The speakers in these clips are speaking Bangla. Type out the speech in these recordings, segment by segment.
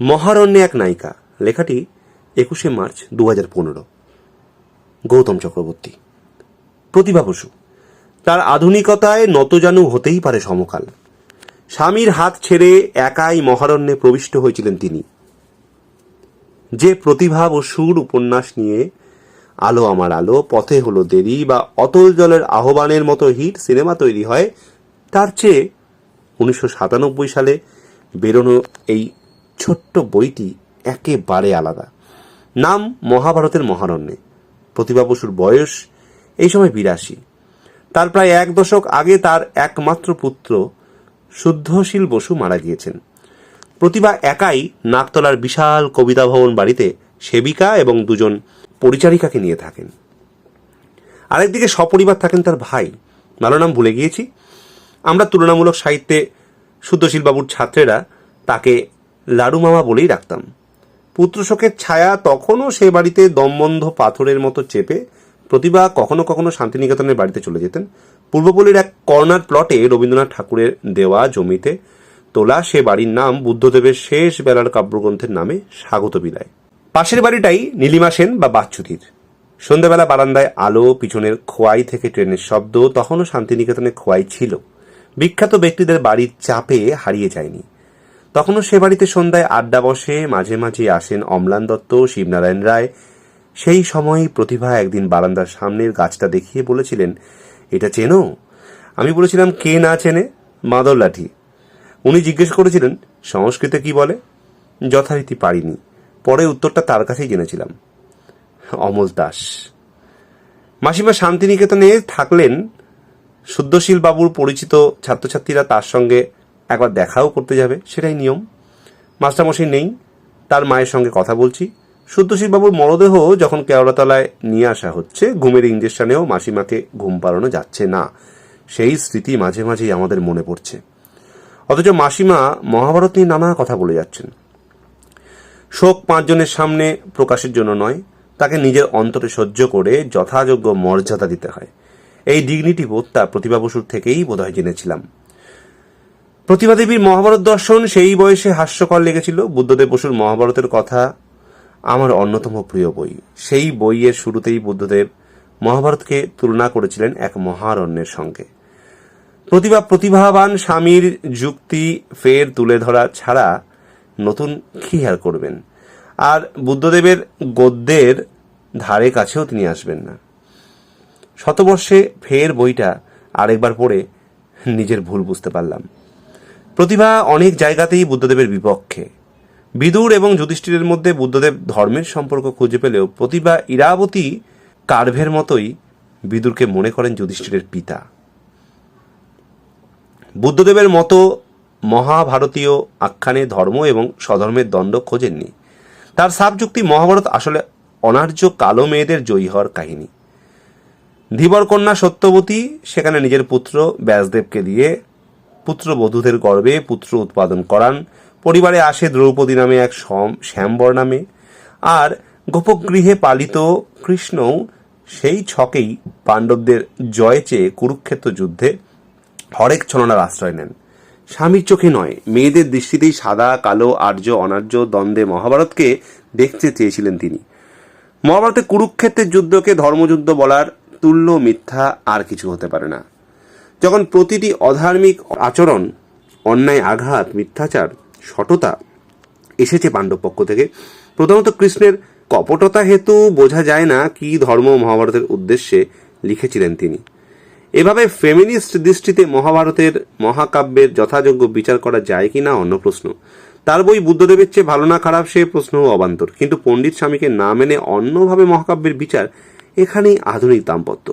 মহারণ্যে এক নায়িকা। লেখাটি একুশে মার্চ দু হাজার পনেরো। গৌতম চক্রবর্তী। প্রতিভা বসু। তার আধুনিকতায় নতজানু হতেই পারে সমকাল। স্বামীর হাত ছেড়ে একাই মহারণ্যে প্রবিষ্ট হয়েছিলেন তিনি। যে প্রতিভা বসুর উপন্যাস নিয়ে আলো আমার আলো, পথে হলো দেরি বা অতল জলের আহ্বানের মতো হিট সিনেমা তৈরি হয়, তার চেয়ে উনিশশো সাতানব্বই সালে বেরোনো এই ছোট্ট বইটি একেবারে আলাদা। নাম মহাভারতের মহারণ্যে। প্রতিভা বসুর বয়স এই সময় বিরাশি। তার প্রায় এক দশক আগে তার একমাত্র পুত্র শুদ্ধশীল বসু মারা গিয়েছেন। প্রতিভা একাই নাকতলার বিশাল কবিতা ভবন বাড়িতে সেবিকা এবং দুজন পরিচারিকাকে নিয়ে থাকেন। আরেকদিকে সপরিবার থাকেন তার ভাই। ভালো নাম ভুলে গিয়েছি। আমরা তুলনামূলক সাহিত্যে শুদ্ধশীল বাবুর ছাত্রেরা তাকে লাডু মামা বলেই রাখতাম পুত্রশোকের ছায়া তখনও সে বাড়িতে দমবন্ধ পাথরের মতো চেপে প্রতিভা কখনো কখনো শান্তিনিকেতনের বাড়িতে চলে যেতেন। পূর্বপল্লীর এক কর্নার প্লটে রবীন্দ্রনাথ ঠাকুরের দেওয়া জমিতে তোলা সে বাড়ির নাম বুদ্ধদেবের শেষ বেলার কাব্যগ্রন্থের নামে স্বাগত বিলায় পাশের বাড়িটাই নীলিমা সেন বা বাচ্চুতির। সন্ধ্যাবেলা বারান্দায় আলো, পিছনের খোয়াই থেকে ট্রেনের শব্দ তখনও শান্তিনিকেতনে খোয়াই ছিল। বিখ্যাত ব্যক্তিদের বাড়ির চাপে হারিয়ে যায়নি। তখনও সে বাড়িতে সন্ধ্যায় আড্ডা বসে মাঝে মাঝে আসেন অম্লান দত্ত, শিবনারায়ণ রায়। সেই সময় প্রতিভা একদিন বারান্দার সামনের গাছটা দেখিয়ে বলেছিলেন, এটা চেনো? আমি বলেছিলাম, কে না চেনে? মাদর লাঠি। উনি জিজ্ঞেস করেছিলেন, সংস্কৃতে কি বলে? যথারীতি পারিনি। পরে উত্তরটা তার কাছেই জেনেছিলাম। অমল দাস। মাসিমা শান্তিনিকেতনে থাকলেন। শুদ্ধশীল বাবুর পরিচিত ছাত্রছাত্রীরা তার সঙ্গে একবার দেখাও করতে যাবে, সেটাই নিয়ম। মাস্টারমশাই নেই, তার মায়ের সঙ্গে কথা বলছি। শুদ্ধশীল বাবুর মরদেহ যখন কেওড়াতলায় নিয়ে আসা হচ্ছে, ঘুমের ইঞ্জেকশনেও মাসিমাকে ঘুম পাড়ানো যাচ্ছে না। সেই স্মৃতি মাঝে মাঝেই আমাদের মনে পড়ছে। অথচ মাসিমা মহাভারত নিয়ে নানা কথা বলে যাচ্ছেন। শোক পাঁচজনের সামনে প্রকাশের জন্য নয়, তাকে নিজের অন্তরে সহ্য করে যথাযোগ্য মর্যাদা দিতে হয়। এই ডিগনিটি বোধটা প্রতিভা বসুর থেকেই বোধহয় জেনেছিলাম। প্রতিভা দেবীর মহাভারত দর্শন, সেই বয়সে হাস্যকর লেগেছিল বুদ্ধদেব বসুর মহাভারতের কথা, আমার অন্যতম প্রিয় বই। সেই বইয়ের শুরুতেই বুদ্ধদেব মহাভারতকে তুলনা করেছিলেন এক মহারণ্যের সঙ্গে। প্রতিভা, প্রতিভাবান স্বামীর যুক্তি ফের তুলে ধরা ছাড়া নতুন আর করবেন? আর বুদ্ধদেবের গদ্যের ধারে কাছেও তিনি আসবেন না। শতবর্ষে ফের বইটা আরেকবার পড়ে নিজের ভুল বুঝতে পারলাম। প্রতিভা অনেক জায়গাতেই বুদ্ধদেবের বিপক্ষে। বিদুর এবং যুধিষ্ঠিরের মধ্যে বুদ্ধদেব ধর্মের সম্পর্ক খুঁজে পেলেও প্রতিভা ইরাবতী কার্ভের মতোই বিদুরকে মনে করেন যুধিষ্ঠিরের পিতা। বুদ্ধদেবের মতো মহাভারতীয় আখ্যানে ধর্ম এবং স্বধর্মের দণ্ড খোঁজেননি। তার সাপ যুক্তি মহাভারত আসলে অনার্য কালো মেয়েদের জয়ী হওয়ার কাহিনী। ধীবর কন্যা সত্যবতী সেখানে নিজের পুত্র ব্যাসদেবকে দিয়ে পুত্রবধূদের গর্বে পুত্র উৎপাদন করান। পরিবারে আসে দ্রৌপদী নামে এক শ্যামবর নামে। আর গোপগৃহে পালিত কৃষ্ণও সেই ছকেই পাণ্ডবদের জয় চেয়ে কুরুক্ষেত্র যুদ্ধে হরেক ছলনার আশ্রয় নেন। স্বামীর চোখে নয়, মেয়েদের দৃষ্টিতেই সাদা, কালো, আর্য, অনার্য, দ্বন্দ্বে মহাভারতকে দেখতে চেয়েছিলেন তিনি। মহাভারতে কুরুক্ষেত্রের যুদ্ধকে ধর্মযুদ্ধ বলার তুল্য মিথ্যা আর কিছু হতে পারে না। যখন প্রতিটি অধার্মিক আচরণ, অন্যায়, আঘাত, মিথ্যাচার, সততা এসেছে পাণ্ডব পক্ষ থেকে প্রথমত কৃষ্ণের কপটতা হেতু বোঝা যায় না কি ধর্ম মহাভারতের উদ্দেশ্যে লিখেছিলেন তিনি। এভাবে ফেমিনিস্ট দৃষ্টিতে মহাভারতের মহাকাব্যের যথাযোগ্য বিচার করা যায় কি না অন্য প্রশ্ন। তার বই বুদ্ধদেবের চেয়ে ভালো না খারাপ সে প্রশ্নও অবান্তর। কিন্তু পণ্ডিত স্বামীকে না মেনে অন্যভাবে মহাকাব্যের বিচার এখানেই আধুনিক দাম্পত্য।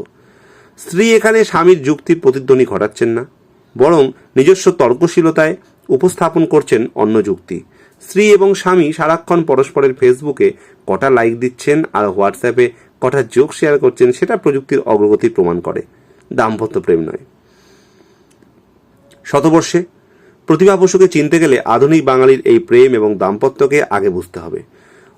স্ত্রী এখানে স্বামীর যুক্তির প্রতিধ্বনি ঘটাচ্ছেন না, বরং নিজস্ব তর্কশীলতায় উপস্থাপন করছেন অন্য যুক্তি। স্ত্রী এবং স্বামী সারাক্ষণ পরস্পরের ফেসবুকে কটা লাইক দিচ্ছেন আর হোয়াটসঅ্যাপে কটা যোগ শেয়ার করছেন, সেটা প্রযুক্তির অগ্রগতি প্রমাণ করে। দাম্পত্য প্রেম নয়। শতবর্ষে প্রতিভা বসুকে চিনতে গেলে আধুনিক বাঙালির এই প্রেম এবং দাম্পত্যকে আগে বুঝতে হবে।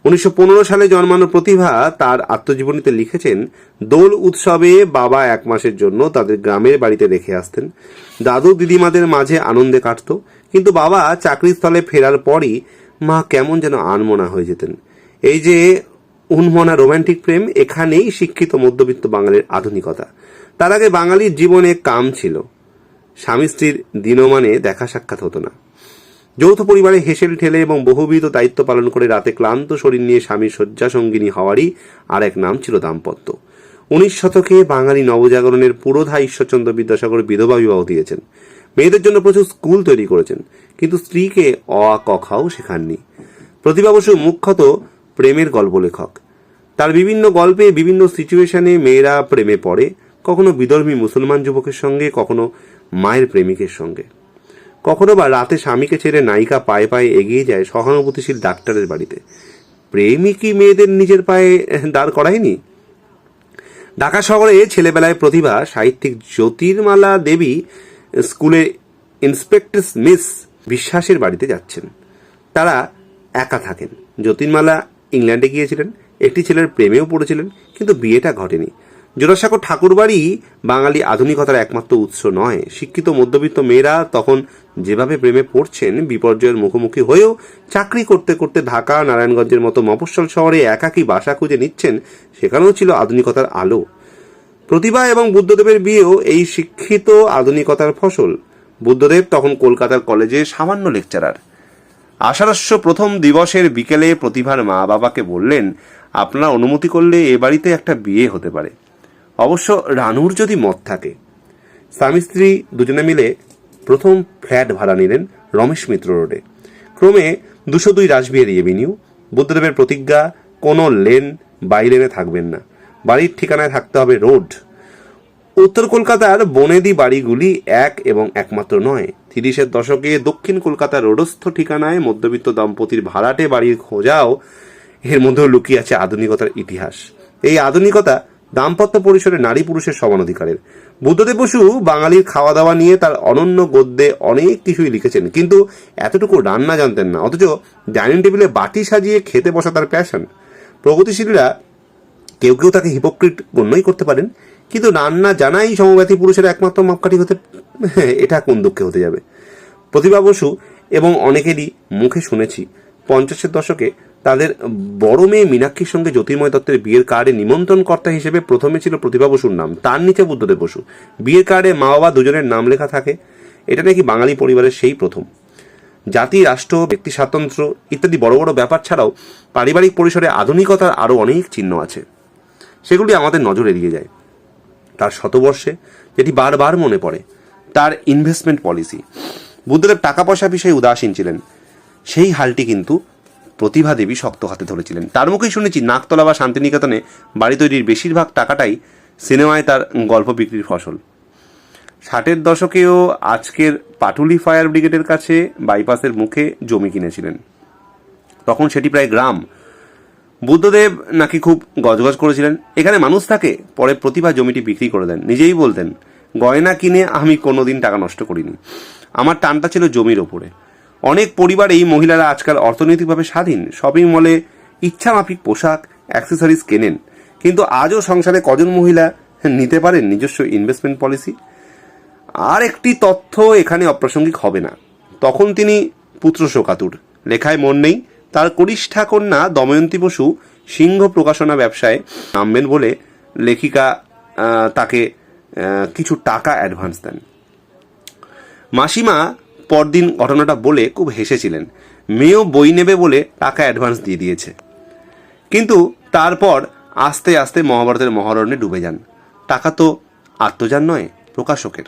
উনিশশো পনেরো সালে জন্মানো প্রতিভা তার আত্মজীবনীতে লিখেছেন, দোল উৎসবে বাবা এক মাসের জন্য তাদের গ্রামের বাড়িতে রেখে আসতেন। দাদু দিদিমাদের মাঝে আনন্দে কাটত, কিন্তু বাবা চাকরিস্থলে ফেরার পরই মা কেমন যেন আনমনা হয়ে যেতেন। এই যে উন্মনা রোমান্টিক প্রেম, এখানেই শিক্ষিত মধ্যবিত্ত বাঙালির আধুনিকতা। তার আগে বাঙালির জীবনে কাম ছিল। স্বামী স্ত্রীর দিনমানে দেখা সাক্ষাৎ হতো না। যৌথ পরিবারে হেসেল ঠেলে এবং বহুবিধ দায়িত্ব পালন করে রাতে ক্লান্ত শরীর নিয়ে স্বামীর শয্যা সঙ্গিনী হওয়ারই আর এক নাম ছিল দাম্পত্য। উনিশ শতকে বাঙালি নবজাগরণের পুরোধা ঈশ্বরচন্দ্র বিদ্যাসাগর বিধবা বিবাহ দিয়েছেন। মেয়েদের জন্য প্রচুর স্কুল তৈরি করেছেন, কিন্তু স্ত্রীকে অ আ ক খাও শেখাননি। প্রতিভা বসু মুখ্যত প্রেমের গল্প লেখক তার বিভিন্ন গল্পে বিভিন্ন সিচুয়েশনে মেয়েরা প্রেমে পড়ে, কখনো বিদর্মী মুসলমান যুবকের সঙ্গে, কখনো মায়ের প্রেমিকের সঙ্গে। কখনো বা রাতে স্বামীকে ছেড়ে নায়িকা পায়ে পায়ে এগিয়ে যায় সহানুভূতিশীল ডাক্তারের বাড়িতে। প্রেমই কি মেয়েদের নিজের পায়ে দাঁড় করায়নি? ঢাকা শহরে ছেলেবেলায় প্রতিভা, সাহিত্যিক জ্যোতির্মালা দেবী, স্কুলে ইন্সপেক্টর মিস বিশ্বাসের বাড়িতে যাচ্ছেন। তারা একা থাকেন। জ্যোতির্মালা ইংল্যান্ডে গিয়েছিলেন, একটি ছেলের প্রেমেও পড়েছিলেন, কিন্তু বিয়েটা ঘটেনি। জোড়াসাঁকো ঠাকুরবাড়ি বাঙালি আধুনিকতার একমাত্র উৎস নয়। শিক্ষিত মধ্যবিত্ত মেয়েরা তখন যেভাবে প্রেমে পড়ছেন, বিপর্যয়ের মুখোমুখি হয়েও চাকরি করতে করতে ঢাকা, নারায়ণগঞ্জের মতো মফস্বল শহরে একাকী বাসা খুঁজে নিচ্ছেন, সেখানেও ছিল আধুনিকতার আলো। প্রতিভা এবং বুদ্ধদেবের বিয়েও এই শিক্ষিত আধুনিকতার ফসল। বুদ্ধদেব তখন কলকাতার কলেজে সামান্য লেকচারার আষাঢ়স্য প্রথম দিবসের বিকেলে প্রতিভার মা বাবাকে বললেন, আপনার অনুমতি করলে এ বাড়িতে একটা বিয়ে হতে পারে। অবশ্য রানুর যদি মত থাকে, স্বামী স্ত্রী দুজনে মিলে প্রথম ফ্ল্যাট ভাড়া নিলেন রমেশ মিত্র রোডে। ক্রমে দুশো দুই রাসবিহারী এভিনিউ, বুদ্ধদেবের প্রতিজ্ঞা, কোনো লেন বাই লেনে থাকবেন না। বাড়ির ঠিকানায় থাকতে হবে রোড। উত্তর কলকাতার বনেদি বাড়িগুলি এক এবং একমাত্র নয়। তিরিশের দশকে দক্ষিণ কলকাতার রোডস্থ ঠিকানায় মধ্যবিত্ত দম্পতির ভাড়াটে বাড়ির খোঁজাও এর মধ্যেও লুকিয়ে আছে আধুনিকতার ইতিহাস। এই আধুনিকতা দাম্পত্য পরিসরে নারী পুরুষের সমান অধিকারের। বুদ্ধদেব বসু বাঙালির খাওয়া দাওয়া নিয়ে তার অনন্য গদ্যে অনেক কিছুই লিখেছেন, কিন্তু এতটুকু রান্না জানতেন না, অথচ ডাইনিং টেবিলে বাটি সাজিয়ে খেতে বসা তার প্যাশন প্রগতিশীলরা কেউ কেউ তাকে হিপোক্রিট গণ্যই করতে পারেন, কিন্তু রান্না জানাই সমব্যথী পুরুষের একমাত্র মাপকাঠি হতে এটা কোন দুঃখে হতে যাবে? প্রতিভা বসু এবং অনেকেরই মুখে শুনেছি, পঞ্চাশের দশকে তাদের বড় মেয়ে মীনাক্ষীর সঙ্গে জ্যোতির্ময় দত্তের বিয়ের কার্ডে নিমন্ত্রণকর্তা হিসেবে প্রথমে ছিল প্রতিভা বসুর নাম। তার নিচে বুদ্ধদেব বসু। বিয়ের কার্ডে মা বাবা দুজনের নাম লেখা থাকে। এটা নাকি বাঙালি পরিবারের সেই প্রথম। জাতি, রাষ্ট্র, ব্যক্তি, স্বাতন্ত্র্য ইত্যাদি বড় বড় ব্যাপার ছাড়াও পারিবারিক পরিসরে আধুনিকতার আরও অনেক চিহ্ন আছে। সেগুলি আমাদের নজর এড়িয়ে যায়। তার শতবর্ষে যেটি বারবার মনে পড়ে, তার ইনভেস্টমেন্ট পলিসি বুদ্ধদেব টাকা পয়সা বিষয়ে উদাসীন ছিলেন। সেই হালটি কিন্তু প্রতিভা দেবী শক্ত হাতে ধরেছিলেন। তার মুখেই শুনেছি, নাকতলা বা শান্তিনিকেতনে বাড়ি তৈরির বেশিরভাগ টাকাটাই সিনেমায় তার গল্প বিক্রির ফসল। ষাটের দশকেও আজকের পাটুলি ফায়ার ব্রিগেডের কাছে বাইপাসের মুখে জমি কিনেছিলেন। তখন সেটি প্রায় গ্রাম। বুদ্ধদেব নাকি খুব গজগজ করেছিলেন। এখানে মানুষ থাকে, পরে প্রতিভা জমিটি বিক্রি করে দেন। নিজেই বলতেন, গয়না কিনে আমি কোনোদিন টাকা নষ্ট করিনি। আমার টানটা ছিল জমির ওপরে। অনেক পরিবারেই মহিলারা আজকাল অর্থনৈতিকভাবে স্বাধীন। শপিং মলে ইচ্ছামাফিক পোশাক, অ্যাক্সেসরিজ কেনেন। কিন্তু আজও সংসারে কজন মহিলা নিতে পারেন নিজস্ব ইনভেস্টমেন্ট পলিসি আর একটি তথ্য এখানে অপ্রাসঙ্গিক হবে না। তখন তিনি পুত্র শোকাতুর। লেখায় মন নেই, তার কনিষ্ঠা কন্যা দময়ন্তী বসু সিংহ প্রকাশনা ব্যবসায় নামবেন বলে লেখিকা তাকে কিছু টাকা অ্যাডভান্স দেন। মাসিমা পরদিন ঘটনাটা বলে খুব হেসেছিলেন। মেয়েও বই নেবে বলে টাকা অ্যাডভান্স দিয়ে দিয়েছে। কিন্তু তারপর আস্তে আস্তে মহাভারতের মহারণ্যে ডুবে যান। টাকা তো আত্মজান নয়, প্রকাশকের।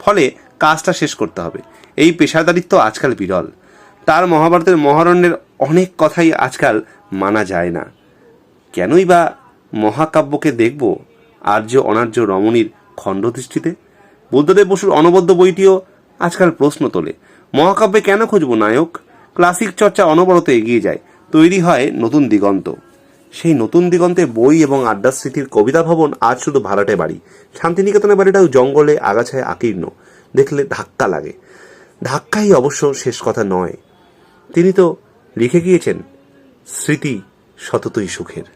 ফলে কাজটা শেষ করতে হবে। এই পেশাদারিত্ব আজকাল বিরল। তার মহাভারতের মহারণ্যের অনেক কথাই আজকাল মানা যায় না। কেনই বা মহাকাব্যকে দেখব আর্য অনার্য রমণীর খণ্ডদৃষ্টিতে? বুদ্ধদেব বসুর অনবদ্য বইটিও আজকাল প্রশ্ন তোলে, মহাকাব্যে কেন খুঁজব নায়ক? ক্লাসিক চর্চা অনবরত এগিয়ে যায়, তৈরি হয় নতুন দিগন্ত। সেই নতুন দিগন্তে বই এবং আড্ডা স্মৃতির কবিতা ভবন আজ শুধু ভাড়াটে বাড়ি। শান্তিনিকেতনের বাড়িটাও জঙ্গলে আগাছায় আকীর্ণ, দেখলে ধাক্কা লাগে। ধাক্কাই অবশ্য শেষ কথা নয়। তিনি তো লিখে গিয়েছেন, স্মৃতি সততই সুখের।